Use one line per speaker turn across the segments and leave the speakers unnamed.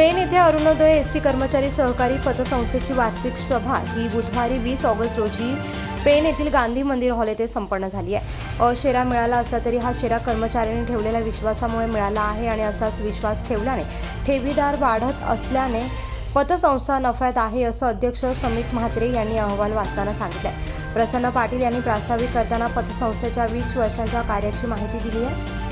Pen येथे Arunoday S T कर्मचारी सहकारी पतसंस्थेची वार्षिक सभा. ही बुधवारी वीस ऑगस्ट रोजी पेन येथील गांधी मंदिर हॉल येथे संपन्न झाली आहे. अशेरा मिळाला असला तरी हा शेरा कर्मचाऱ्यांनी ठेवलेल्या विश्वासामुळे मिळाला आहे आणि असाच विश्वास ठेवल्याने ठेवीदार वाढत असल्याने पतसंस्था नफ्यात आहे असं अध्यक्ष समित म्हात्रे यांनी अहवाल वाचताना सांगितलं प्रसन्न पाटील यांनी प्रास्ताविक करताना पतसंस्थेच्या वीस वर्षांच्या कार्याची माहिती दिली आहे.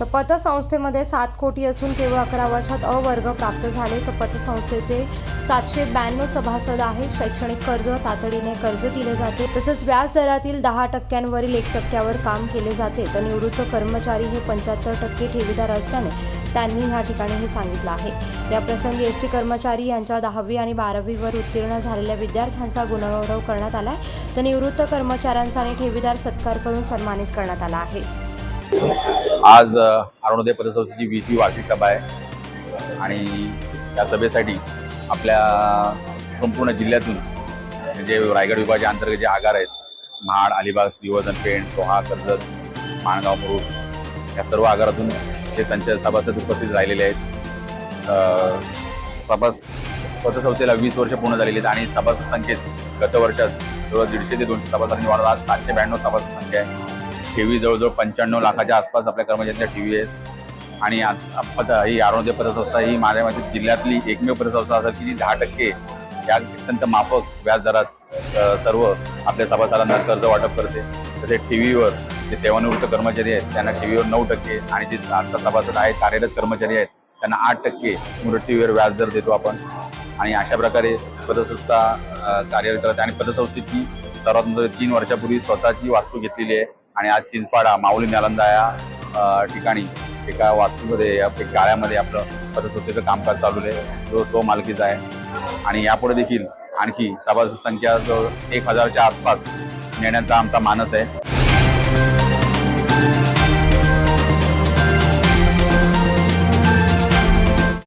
तर पतसंस्थेमध्ये सात कोटी असून केवळ अकरा वर्षात अवर्ग प्राप्त झाले. तर पतसंस्थेचे सातशे ब्याण्णव सभासद आहेत. शैक्षणिक कर्ज तातडीने कर्ज दिले जाते. तसंच व्याज दरातील दहा टक्क्यांवरील एक टक्क्यावर काम केले जाते. तर निवृत्त कर्मचारी हे पंच्याहत्तर टक्के ठेवीदार असल्याने त्यांनी ह्या ठिकाणी हे सांगितलं आहे. या प्रसंगी एस टी कर्मचारी यांच्या दहावी आणि बारावीवर उत्तीर्ण झालेल्या विद्यार्थ्यांचा गुणगौरव करण्यात आला आहे तर निवृत्त कर्मचाऱ्यांचा आणि ठेवीदार सत्कार करून सन्मानित करण्यात आला आहे.
आज अरुणोदय पतसंस्थेची वीसवी वार्षिक सभा आहे आणि त्या सभेसाठी आपल्या संपूर्ण जिल्ह्यातून म्हणजे रायगड विभागाच्या अंतर्गत जे आगार आहेत महाड अलिबाग श्रीवर्धन पेण सोहा कर्जत माणगाव मुरुड या सर्व आगारातून हे संच सभासद उपस्थित राहिलेले आहेत. सभास पतसंस्थेला वीस वर्ष पूर्ण झालेली आहेत आणि सभासद संख्येत गत वर्षात जवळ दीडशे ते दोनशे सभासदांनी वाढत आज सातशे ब्याण्णव सभासद संख्या आहे. ठेवी जवळजवळ पंच्याण्णव लाखाच्या आसपास आपल्या कर्मचाऱ्यांच्या ठेवी आहेत. आणि आता ही आरोग्य पतसंस्था ही माझ्या जिल्ह्यातली एकमेव पतसंस्था असेल की जी दहा टक्के या अत्यंत माफक व्याजदरात सर्व आपल्या सभासदांना कर्ज वाटप करते. तसेच ठेवीवर जे सेवानिवृत्त कर्मचारी आहेत त्यांना ठेवीवर नऊ टक्के आणि जे आता सभासद आहेत कार्यरत कर्मचारी आहेत त्यांना आठ टक्के मृत्यूवर व्याजदर देतो आपण. आणि अशा प्रकारे पतसंस्था कार्यरत करते. आणि पतसंस्थेची सर्वात तीन वर्षापूर्वी स्वतःची वास्तू घेतलेली आहे. आणि आज चिंचपाडा माऊली नालंदा या ठिकाणी एका वास्तूमध्ये एक गाळ्यामध्ये आपलं पतसंस्थेचं कामकाज चालू आहे. जो तो मालकीचा आहे. आणि यापुढे देखील आणखी सभासद संख्या जो एक हजारच्या आसपास नेण्याचा आमचा मानस आहे.